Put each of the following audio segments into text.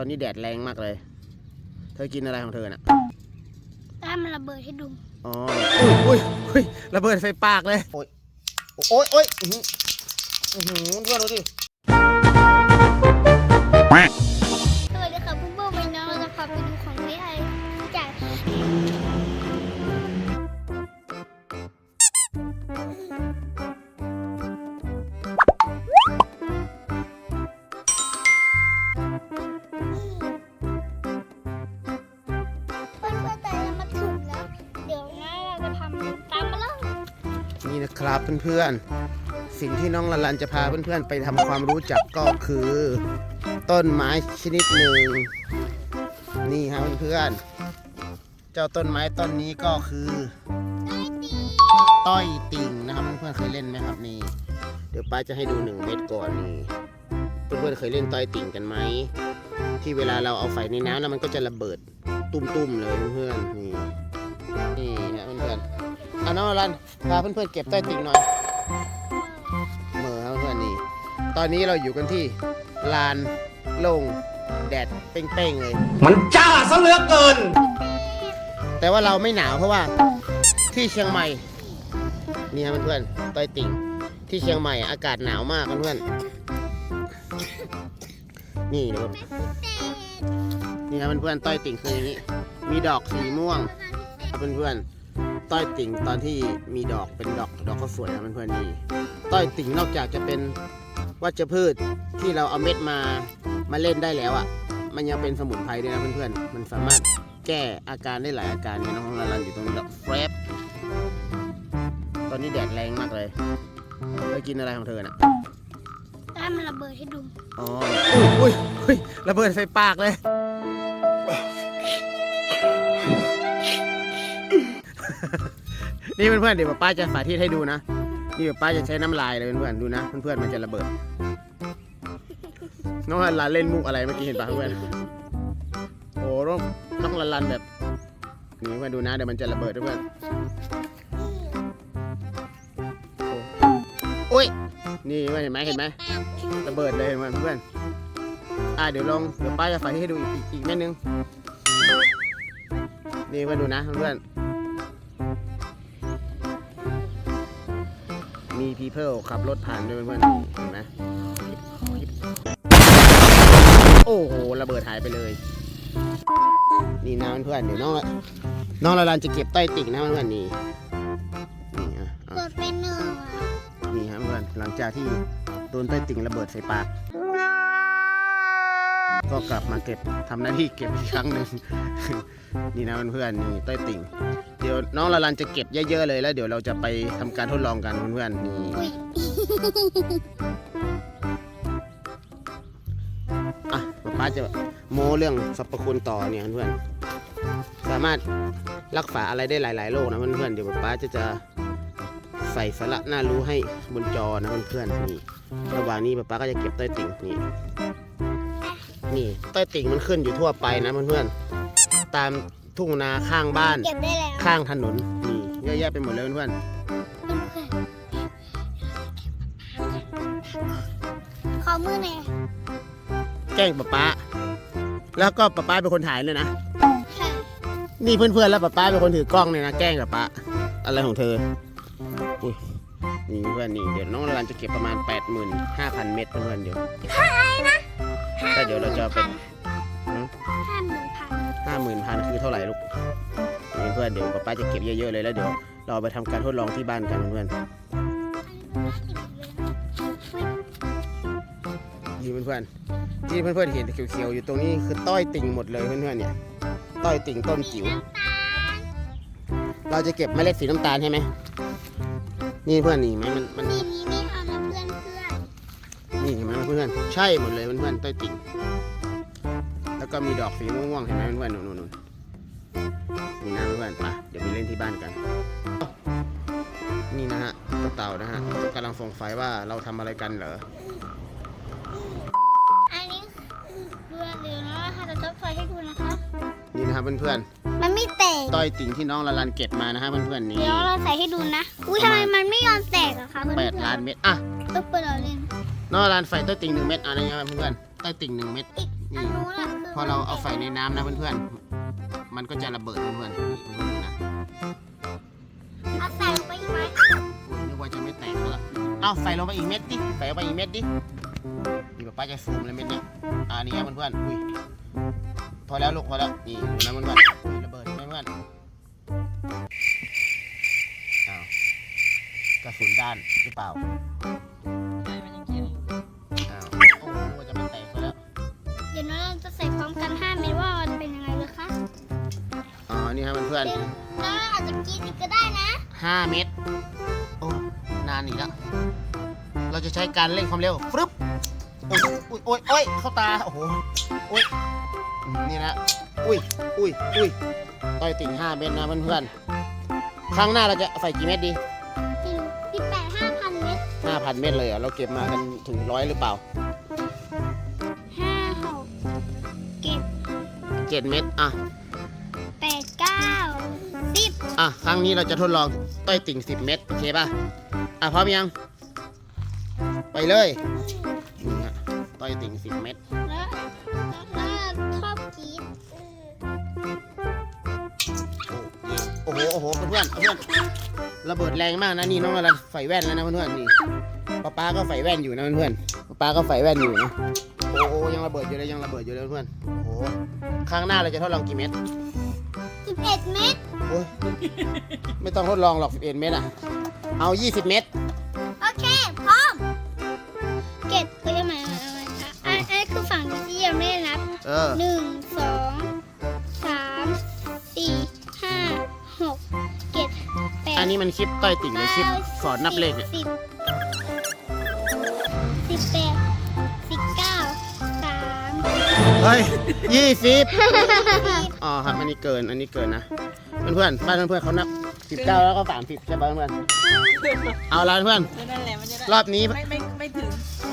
ตอนนี้แดดแรงมากเลย เธอกินอะไรของเธอน่ะถ้ามันระเบิดให้ดูอ๋ออุ้ยอุ้ยอุ้ยระเบิดใส่ปากเลย โอ้ยโอ้ยโอ้ยอื้อหืออื้อหือเพื่อนดูดิส เพื่อนๆ สิ่งที่น้องละลันจะพาเพื่อนๆ ไปทำความรู้จักก็คือ ต้นไม้ชนิดหนึ่ง นี่ครับเพื่อนๆ เจ้าต้นไม้ต้นนี้ก็คือ ต้อยติ่งนะครับเพื่อนๆเคยเล่นไหมครับนี่ เดี๋ยวป้าจะให้ดูหนึ่งเม็ดก่อนนี่เพื่อนๆเคยเล่นต้อยติ่งกันไหมที่เวลาเราเอาไฟในน้ำแล้วมันก็จะระเบิดตุ้มๆเลยเพื่อนๆนี่นี่ฮะเพื่อนๆ น้องอรันพาเพื่อนๆเก็บต้อยติ่งหน่อยเหมื่อครับเพื่อนๆนี่ตอนนี้เราอยู่กันที่ลานโล่งแดดเปร่งๆเลย มันจ้าซะเหลือเกิน แต่ว่าเราไม่หนาวเพราะว่าที่เชียงใหม่นี่ครับเพื่อนๆต้อยติ่งที่เชียงใหม่อากาศหนาวมากเพื่อนๆนี่นะครับนี่ครับเพื่อนๆต้อยติ่งคืออย่างนี้ มีดอกสีม่วงครับเพื่อนๆ ต้อยติ่งตอนที่มีดอกเป็นดอกดอกก็สวยนะเพื่อนๆนี่ต้อยติ่งนอกจากจะเป็นวัชพืชที่เราเอาเม็ดมามาเล่นได้แล้วอะ มันยังเป็นสมุนไพรด้วยนะเพื่อนๆมันสามารถแก้อาการได้หลายอาการเนี่ยน้องลาลันอยู่ตรงนี้แล้วแฟบตอนนี้แดดแรงมากเลยเธอกินอะไรของเธอน่ะถ้ามันระเบิดให้ดูอ๋ออุ้ยอุ้ยระเบิดใส่ปากเลย นี่เพื่อนๆเดี๋ยวป้าจะสาธิตให้ดูนะนี่ป้าจะใช้น้ำลายเลยเพื่อนๆดูนะเพื่อนๆมันจะระเบิด น้องลาลันเล่นมุกอะไรเมื่อกี้เห็นปะเพื่อนโอ้น้องน้องลาลันแบบนี่เพื่อนดูนะเดี๋ยวมันจะระเบิดเพื่อนโอ้ยนี่เพื่อนเห็นไหมเห็นไหมระเบิดเลยเพื่อนเพื่อนอ่าเดี๋ยวลองเดี๋ยวป้าจะใส่ให้ดูอีกอีกเม็ดนึงนี่เพื่อนดูนะเพื่อน มีพีเพิลขับรถผ่านด้วยเพื่อนๆเห็นไหมโอ้โหระเบิดหายไปเลย นี่นะเพื่อนๆเดี๋ยวน้องละน้องละลานจะเก็บใต้ติ่งนะเพื่อนๆนี่นี่อะอะเปิดเป็นหนึ่งอะนี่ครับเพื่อนหลังจากที่โดนใต้ติ่งระเบิดใส่ปากก็กลับมาเก็บทำหน้าที่เก็บอีกครั้งหนึ่ง นี่นะเพื่อนๆนี่ใต้ติ่ง เดี๋ยวน้องละลันจะเก็บเยอะๆเลยแล้ว เดี๋ยวเราจะไปทำการทดลองกันเพื่อนๆนี่อะป๊าป๊าจะโม้เรื่องสรรพคุณต่อเนี่ยเพื่อนๆสามารถรักษาอะไรได้หลายๆโรคนะเพื่อนๆเดี๋ยวป๊าป๊าจะจะใส่สาระน่ารู้ให้บนจอนะเพื่อนๆนี่ระหว่างนี้ป๊าป๊าก็จะเก็บใต้ติ่งนี่นี่ใต้ติ่งมันขึ้นอยู่ทั่วไปนะเพื่อนๆตาม ทุ่งนาข้างบ้าน เก็บได้แล้วข้างถนนนี่เยอะแยะไปหมดเลยเพื่อนขอมือหน่อยๆแกล้งป๊าป๊าแล้วก็ป๊าป๊าเป็นคนถ่ายเลยนะ ค่ะนี่เพื่อนๆแล้วป๊าป๊าเป็นคนถือกล้องเนี่ยนะแกล้งป๊าป๊าอะไรของเธออุ้ยนี่เพื่อนนี่เดี๋ยวน้องรันจะเก็บประมาณ 85,000 เม็ดเพื่อนๆเดี๋ยวก็เดี๋ยวเราจะไป ห้าหมื่นพัน ห้าหมื่นพันคือเท่าไหร่ลูกนี่เพื่อนเดี๋ยวป๊าป๊าจะเก็บเยอะๆเลยแล้วเดี๋ยวเราไปทำการทดลองที่บ้านกันเพื่อนนี่เพื่อนๆที่เพื่อนๆเห็นเขียวๆอยู่ตรงนี้คือต้อยติ่งหมดเลยเพื่อนๆเนี่ย ต้อยติ่งต้นจิ๋วเราจะเก็บเมล็ดสีน้ำตาลใช่ไหมนี่เพื่อนนี่ไหมมันมันสีนี้ไม่เอานะเพื่อนเพื่อนนี่เห็นไหมเพื่อนใช่หมดเลยเพื่อนๆต้อยติ่ง แล้วก็มีดอกสีม่วงๆเห็นไหมเพื่อนๆนู่นๆนี่นะเพื่อนๆไปเดี๋ยวไปเล่นที่บ้านกัน นี่นะฮะเจ้าเต่านะฮะกำลังสงสัยว่าเราทำอะไรกันเหรออันนี้เรือเรือนะคะเราจะไฟให้ดูนะคะนี่นะครับเพื่อนมันไม่แตกๆต้อยติ่งที่น้องละลันเก็บมานะฮะเพื่อนๆนี่เดี๋ยวเราใส่ให้ดูนะอุ้ยประทำมาไมณมันไม่ยอมแตกอะคะเพื่อนแปดล้านเม็ดอะต้องเปิดเราเล่นน้องละลันใส่ต้อยติ่งหนึ่งเม็ดเอะนะเพื่อนๆต้อยติ่งหนึ่งเม็ดอีกอั นนู้นอะคือพอเราเอาใส่ในน้ำนะเพื่อนๆ มันก็จะระเบิดเพื่อนๆนี่เพื่อนๆนะเอาใส่ลงไปอีกไหมอุ๊ยนึกว่าจะไม่แตกซะแล้วเอาใส่ลงไปอีกเม็ดดิ ใส่ลงไปอีกเม็ดดิ นี่ป๊าป้าจะซูมเลยเม็ดเนี้ยอ่านี่ครับเพื่อนๆอุ้ยพอแล้วลูกพอแล้ว นี่ดูนะเพื่อนๆอุ้ยระเบิดใช่ไหมเพื่อนอ้าวกระสุนด้านหรือเปล่า นี่ครับเพื่อนเดี๋ยวน้องเราอาจจะกินอีกก็ได้นะๆห้าเม็ดโอ้ นานอีกแล้ว เราจะใช้การเร่งความเร็วฟรึบโอ้ยโอ้ยโอ้ยโอ้ยเข้าตา โอ้โห โอ้ยอืมนี่นะ อุ้ยอุ้ยอุ้ยต่อยติ่งห้าเม็ดนะเพื่อนๆ ครั้งหน้าเราจะใส่กี่เม็ดดีพี่พี่แปดห้าพันเม็ดห้าพันเม็ดเลยเหรอเราเก็บมากันถึงร้อยหรือเปล่าห้าหกเจ็ดเจ็ดเม็ดอะแปด เก้าสิบอะครั้งนี้เราจะทดลองต้อยติ่งสิบเม็ดโอเคป่ะ อะพร้อมยัง ไปเลยนี่ฮะต้อยติ่งสิบเม็ดแล้วแล้วชอบกินโอ้โหโอ้โหเพื่อนๆเพื่อนระเบิดแรงมากนะนี่น้องเราใส่แว่นแล้วนะเพื่อนๆนี่ป้าป้าก็ใส่แว่นอยู่นะเพื่อนๆป้าป้าก็ใส่แว่นอยู่นะโอ้โหยังระเบิดอยู่เลยยังระเบิดอยู่เลยเพื่อนๆโอ้โหครั้งหน้าเราจะทดลองกี่เม็ด สิบเอ็ดเม็ดโอ้ยไม่ต้องทดลองหรอก 11 เม็ดอะ เอา 20 เม็ดโอเค พร้อม เก็บก็ยังไงอันอันนี้คือฝั่งที่ยังไม่ได้นับเออ หนึ่งสองสามสี่ห้าหกเจ็ดแปดอันนี้มันคลิปต้อยติ่งหรือคลิปสอนนับเลขเนี่ย สิบ ฮ้ยยี่สิบอ๋อครับอันนี้เกินอันนี้เกินนะเพื่อนๆบ้านเพื่อนๆเขานับ19แล้วก็30ใช่ป่ะเพื่อนๆเอาละเพื่อน นั่นแหละมันจะได้รอบนี้ ไม่ไม่ไม่ถึง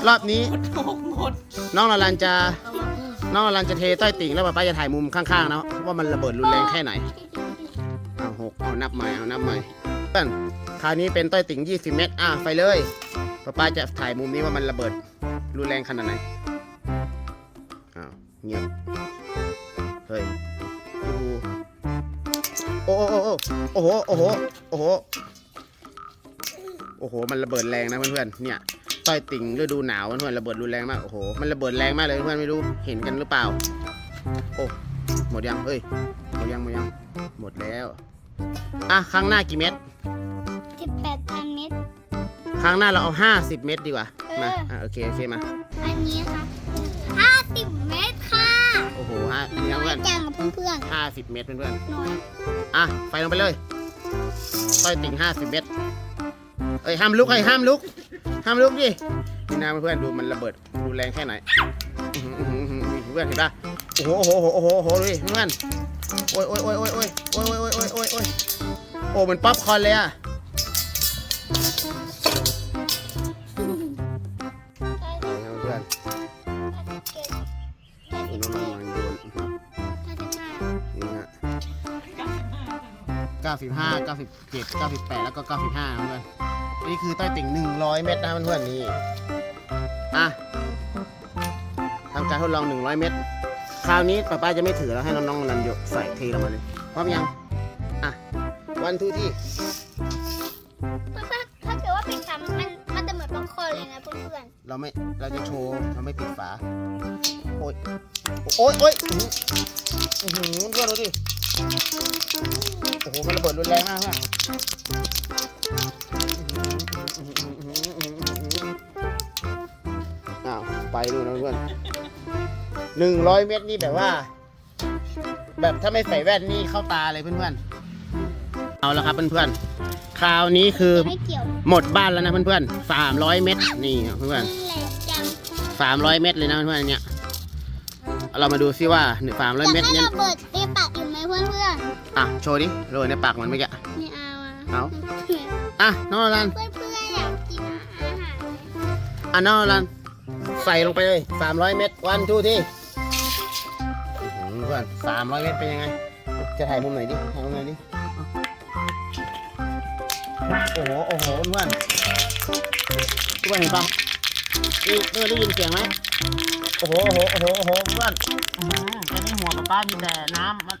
รอบนี้ หกหมดน้องลาลันจะเอามาพูดน้องลาลันจะเทต้อยติ่งแล้วป้าป้าจะถ่ายมุมข้างๆนะว่ามันระเบิดรุนแรงแค่ไหนเอาหกเอานับใหม่เอานับใหม่เพื่อนคราวนี้เป็นต้อยติ่ง 20 เมตรอะไปเลยป้าป้าจะถ่ายมุมนี้ว่ามันระเบิดรุนแรงขนาดไหนอ้าว เงียบ เฮ้ยดูโอ้โอ้โอ้โห โอ้โห โอ้โห โอ้โห มันระเบิดแรงนะเพื่อนๆ เนี่ยต้อยติ่งฤดูหนาวเพื่อนๆระเบิดรุนแรงมาก โอ้โห มันระเบิดแรงมากเลยเพื่อนไม่รู้ เห็นกันหรือเปล่า โอ้ หมดยัง เฮ้ย หมดยัง หมดยัง หมดแล้ว อะ ครั้งหน้ากี่เม็ดสิบแปดพันเม็ด ครั้งหน้าเราเอา50เม็ดดีกว่า มา อะ โอเค โอเค มา อันนี้ค่ะห้าสิบเม็ดค่ะ โอ้โหฮะนี่นะน้อเพื่อยนจังกับเพื่อนห้าสิบเม็ดเพื่อนๆน้อยๆอะ ไฟลงไปเลยต้อยติ่งห้าสิบเม็ดเอ้ย ห้ามลุกเอ้ยห้ามลุก ห้ามลุกดิ นี่นะเพื่อนๆดูมันระเบิดรุนแรงแค่ไหนอื้อหืออื้อหืออื้อหือเพื่อนเห็นปะโอ้โห โอ้โห โอ้โห โอ้โหดูดิเพื่อนโอ้ยโอ้ยโอ้ยโอ้ยโอ้ยโอ้ยโอ้ยโอ้ยโอ้ยโอ้ยโอ้เหมือนป๊อปคอร์นเลยอะ 95 97 98 แล้วก็ 95นะเพื่อนนี่คือใต้ติ่ง 100 เมตรนะเพื่อนๆนี่อะทำการทดลอง 100 เมตร คราวนี้ป้าป้าจะไม่ถือแล้วให้น้องๆนันโยใส่เทลงมาเลยพร้อมยัง อะ วันทูที่ถ้าเกิดว่าเป็นคำมันมันจะเหมือนป๊อปคอเลยนะเพื่อนๆ เราไม่ เราจะโชว์ เราไม่ปิดฝา โอ้ย โอ้ยโอ้ยอือหือเพื่อนดูดิ โอ้โหมันระเบิดรุนแรงมากเพื่อนอ้าวไปดูนะเพื่อนหนึ่งร้อยเมตรนี่แบบว่า แบบถ้าไม่ใส่แว่นนี่เข้าตาเลยเพื่อนๆ เอาละครับเพื่อนๆ คราวนี้คือไม่เกี่ยวหมดบ้านแล้วนะเพื่อนๆสามร้อยเมตร นี่เพื่อนแหละจังๆสามร้อยเมตรเลยนะเพื่อนๆเนี่ย เรามาดูซิว่าหนึ่งสามร้อยเมตรให้เนี่ย เราเปิดในปากอีกไหมเพื่อนเพื่อนอะโชว์ดิโรยในปากมันเมื่อกี้ๆไม่เอาอะเอาอะน้องอลันเพื่อนเพื่อนๆอยากกินอาหารอะน้องอลันใส่ลงไปเลยสามร้อยเมตรวันทูที่เพื่อนสามร้อยเมตรเป็นยังไง จะถ่ายมุมไหนดิถ่ายมุมไหนดิโอ้โหโอ้โหเพื่อนทุกคนเห็นปะนี่เพื่อนได้ยินเสียงไหมโอ้โหโอ้โหโอ้โหโอ้โหเพื่อนอื้อหือแค่นี้หัวกับป้ามีแต่น้ำมัน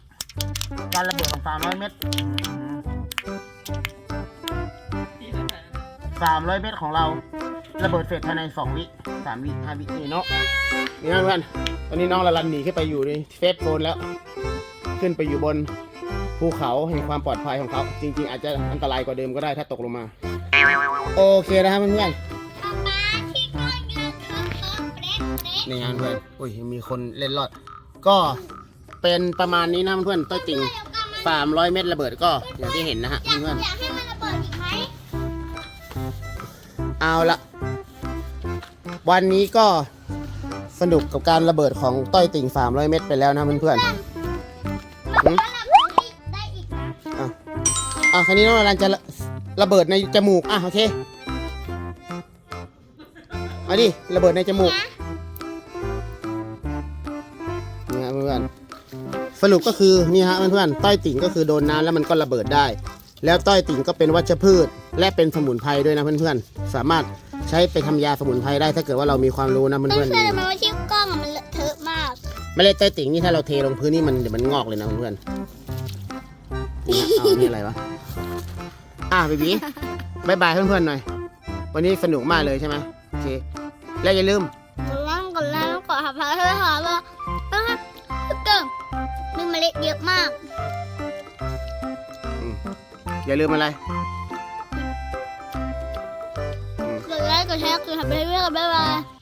การระเบิดของสามร้อยเมตรสามร้อยเมตรของเรา ระเบิดเสร็จภายในสองวิสามวิห้าวินี่เนาะนี่นะเพื่อนตอนนี้น้องละลันหนีขึ้นไปอยู่ในเฟสโฟนแล้ว ขึ้นไปอยู่บนภูเขาแห่งความปลอดภัยของเขา จริง ๆ อาจจะอันตรายกว่าเดิมก็ได้ถ้าตกลงมา โอเคนะครับเพื่อนๆป๊าป๊าที่ก้อนเงินเขาเขาเล็กเล็กในงานเพื่อนอุ้ยมีคนเล่นรอด ก็ เป็นประมาณนี้นะเพื่อนๆต้อยติ่งเดี๋ยวกลับมา300เมตรระเบิดก็อย่างที่เห็นนะฮะอยากเพื่อนอยากให้มันระเบิดอีกไหมๆเอาละวันนี้ก็สนุกกับการระเบิดของต้อยติ่ง300เมตรไปแล้วนะเพื่อนมันก็ระเบิดได้อีกนะๆอะอะคราวนี้น้องรันจะระระเบิดในจมูก อะโอเคเอาดิ ระเบิดในจมูก นะ รุปก็คือนี่ฮะเพื่อนๆต้อยติ่งก็คือโดนน้ำแล้วมันก็ระเบิดได้ แล้วต้อยติ่งก็เป็นวัชพืช และเป็นสมุนไพรด้วยนะเพื่อนๆสามารถใช้ไปทำยาสมุนไพรได้ถ้าเกิดว่าเรามีความรู้นะต้องเพื่อนเชื่อไหมว่าที่กล้องอะมันเลอะเทอะมากๆไม่เล่นต้อยติ่งนี่ถ้าเราเทลงพื้นนี่มันเดี๋ยวมันงอกเลยนะเพื่อนๆนี่ฮะเอานี่อะไรวะอะบีบีบายบายเพื่อนๆหน่อย วันนี้สนุกมากเลยใช่ไหมโอเคแล้วอย่าลืม กดไลค์กดไลค์แล้วกดหับพาเธอหาว่า มีเมล็ดเยอะมากอย่าลืมอะไรกดไลค์กดแชร์กดหับไปเรื่อยๆบ๊ายบาย